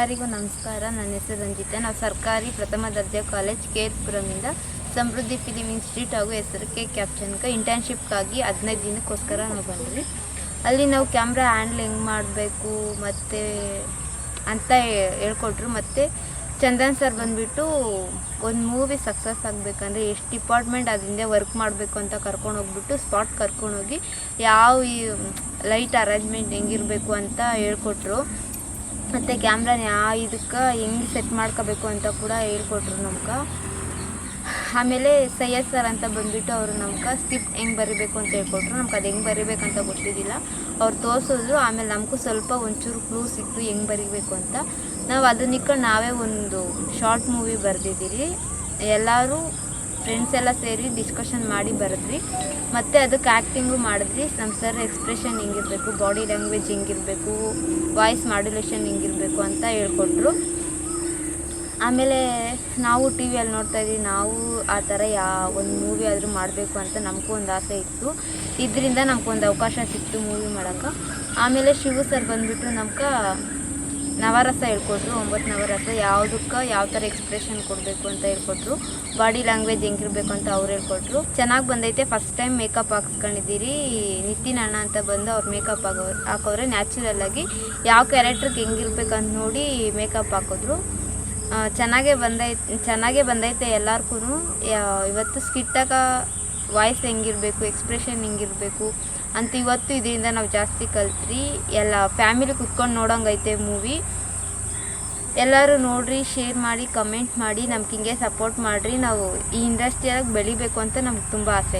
ನಮಸ್ಕಾರ. ನನ್ನ ಹೆಸರು ರಂಜಿತಾ. ನಾವು ಸರ್ಕಾರಿ ಪ್ರಥಮ ದರ್ಜೆ ಕಾಲೇಜ್ ಕೇರ್ಪುರಮಿಂದ ಸಮೃದ್ಧಿ ಫಿಲಿಮ್ ಇನ್ಸ್ಟಿಟ್ಯೂಟ್ ಹಾಗೂ ಹೆಸರು ಕೆ ಕ್ಯಾಪ್ಷನ್ಗೆ ಇಂಟರ್ನ್ಶಿಪ್ಗಾಗಿ ಹದಿನೈದು ದಿನಕ್ಕೋಸ್ಕರ ನಾವು ಬಂದ್ವಿ. ಅಲ್ಲಿ ನಾವು ಕ್ಯಾಮ್ರಾ ಹ್ಯಾಂಡ್ಲ್ ಹೆಂಗೆ ಮಾಡಬೇಕು, ಮತ್ತು ಅಂತ ಹೇಳ್ಕೊಟ್ರು. ಮತ್ತು ಚಂದನ್ ಸರ್ ಬಂದುಬಿಟ್ಟು ಒಂದು ಮೂವಿ ಸಕ್ಸಸ್ ಆಗಬೇಕಂದ್ರೆ ಎಷ್ಟು ಡಿಪಾರ್ಟ್ಮೆಂಟ್ ಅದರಿಂದ ವರ್ಕ್ ಮಾಡಬೇಕು ಅಂತ ಕರ್ಕೊಂಡು ಹೋಗ್ಬಿಟ್ಟು ಸ್ಪಾಟ್ ಕರ್ಕೊಂಡೋಗಿ ಯಾವ ಲೈಟ್ ಅರೇಂಜ್ಮೆಂಟ್ ಹೆಂಗಿರಬೇಕು ಅಂತ ಹೇಳ್ಕೊಟ್ರು. ಮತ್ತು ಕ್ಯಾಮ್ರಾನ ಯಾವ ಇದಕ್ಕೆ ಹೆಂಗೆ ಸೆಟ್ ಮಾಡ್ಕೋಬೇಕು ಅಂತ ಕೂಡ ಹೇಳ್ಕೊಟ್ರು ನಮ್ಗೆ. ಆಮೇಲೆ ಸೈಯದ್ ಸರ್ ಅಂತ ಬಂದುಬಿಟ್ಟು ಅವರು ನಮ್ಗೆ ಸ್ಕ್ರಿಪ್ಟ್ ಹೆಂಗೆ ಬರಿಬೇಕು ಅಂತ ಹೇಳ್ಕೊಟ್ರು. ನಮ್ಗೆ ಅದು ಹೆಂಗೆ ಬರಿಬೇಕಂತ ಗೊತ್ತಿದ್ದಿಲ್ಲ. ಅವ್ರು ತೋರಿಸಿದ್ರು, ಆಮೇಲೆ ನಮಗೂ ಸ್ವಲ್ಪ ಒಂಚೂರು ಕ್ಲೂ ಸಿಕ್ತು ಹೆಂಗೆ ಬರಿಬೇಕು ಅಂತ. ನಾವು ಅದನ್ನ ಇಟ್ಕೊಂಡು ನಾವೇ ಒಂದು ಶಾರ್ಟ್ ಮೂವಿ ಬರೆದಿದ್ದೀರಿ. ಎಲ್ಲರೂ ಫ್ರೆಂಡ್ಸ್ ಎಲ್ಲ ಸೇರಿ ಡಿಸ್ಕಷನ್ ಮಾಡಿ ಬರೆದ್ರಿ ಮತ್ತು ಅದಕ್ಕೆ ಆ್ಯಕ್ಟಿಂಗು ಮಾಡಿದ್ರಿ ನಮ್ಮ ಸರ್ ಎಕ್ಸ್ಪ್ರೆಷನ್ ಹಿಂಗಿರಬೇಕು ಬಾಡಿ ಲ್ಯಾಂಗ್ವೇಜ್ ಹಿಂಗಿರಬೇಕು ವಾಯ್ಸ್ ಮಾಡ್ಯುಲೇಷನ್ ಹೆಂಗಿರಬೇಕು ಅಂತ ಹೇಳ್ಕೊಟ್ರು. ಆಮೇಲೆ ನಾವು ಟಿ ವಿಯಲ್ಲಿ ನೋಡ್ತಾ ಇದ್ವಿ. ನಾವು ಆ ಥರ ಯಾ, ಒಂದು ಮೂವಿ ಆದರೂ ಮಾಡಬೇಕು ಅಂತ ನಮಗೂ ಒಂದು ಆಸೆ ಇತ್ತು. ಇದರಿಂದ ನಮಗೊಂದು ಅವಕಾಶ ಸಿಕ್ತು ಮೂವಿ ಮಾಡೋಕ್ಕೆ. ಆಮೇಲೆ ಶಿವು ಸರ್ ಬಂದುಬಿಟ್ಟು ನಮ್ಗೆ ನವರಸ ಹೇಳ್ಕೊಟ್ರು ಒಂಬತ್ತು ನವರಸ, ಯಾವುದಕ್ಕೆ ಯಾವ ಥರ ಎಕ್ಸ್ಪ್ರೆಷನ್ ಕೊಡಬೇಕು ಅಂತ ಹೇಳ್ಕೊಟ್ರು. ಬಾಡಿ ಲ್ಯಾಂಗ್ವೇಜ್ ಹೆಂಗಿರ್ಬೇಕು ಅಂತ ಅವ್ರು ಹೇಳ್ಕೊಟ್ರು. ಚೆನ್ನಾಗಿ ಬಂದೈತೆ ಫಸ್ಟ್ ಟೈಮ್ ಮೇಕಪ್ ಹಾಕ್ಸ್ಕೊಂಡಿದ್ದೀರಿ. ನಿತಿನ್ ಅಣ್ಣ ಅಂತ ಬಂದು ಅವ್ರು ಮೇಕಪ್ ಆಗೋ ಹಾಕೋರೆ ನ್ಯಾಚುರಲ್ ಆಗಿ ಯಾವ ಕ್ಯಾರೆಕ್ಟ್ರಿಗೆ ಅಂತ ನೋಡಿ ಮೇಕಪ್ ಹಾಕಿದ್ರು. ಚೆನ್ನಾಗೇ ಬಂದೈತೆ ಚೆನ್ನಾಗೇ ಬಂದೈತೆ ಎಲ್ಲಾರ್ಗೂ ಇವತ್ತು ಸ್ಕಿಟ್ಟಾಗ ವಾಯ್ಸ್ ಹೆಂಗಿರಬೇಕು ಎಕ್ಸ್ಪ್ರೆಷನ್ ಹೆಂಗಿರಬೇಕು ಅಂತ ಇವತ್ತು ಇದರಿಂದ ನಾವು ಜಾಸ್ತಿ ಕಲ್ತ್ರಿ. ಎಲ್ಲ ಫ್ಯಾಮಿಲಿ ಕುತ್ಕೊಂಡು ನೋಡೋಂಗೈತೆ ಮೂವಿ ಎಲ್ಲರೂ ನೋಡ್ರಿ ಶೇರ್ ಮಾಡಿ ಕಮೆಂಟ್ ಮಾಡಿ, ನಮ್ಗೆ ಹಿಂಗೆ ಸಪೋರ್ಟ್ ಮಾಡಿರಿ. ನಾವು ಈ ಇಂಡಸ್ಟ್ರಿಯಾಗ ಬೆಳಿಬೇಕು ಅಂತ ನಮ್ಗೆ ತುಂಬ ಆಸೆ.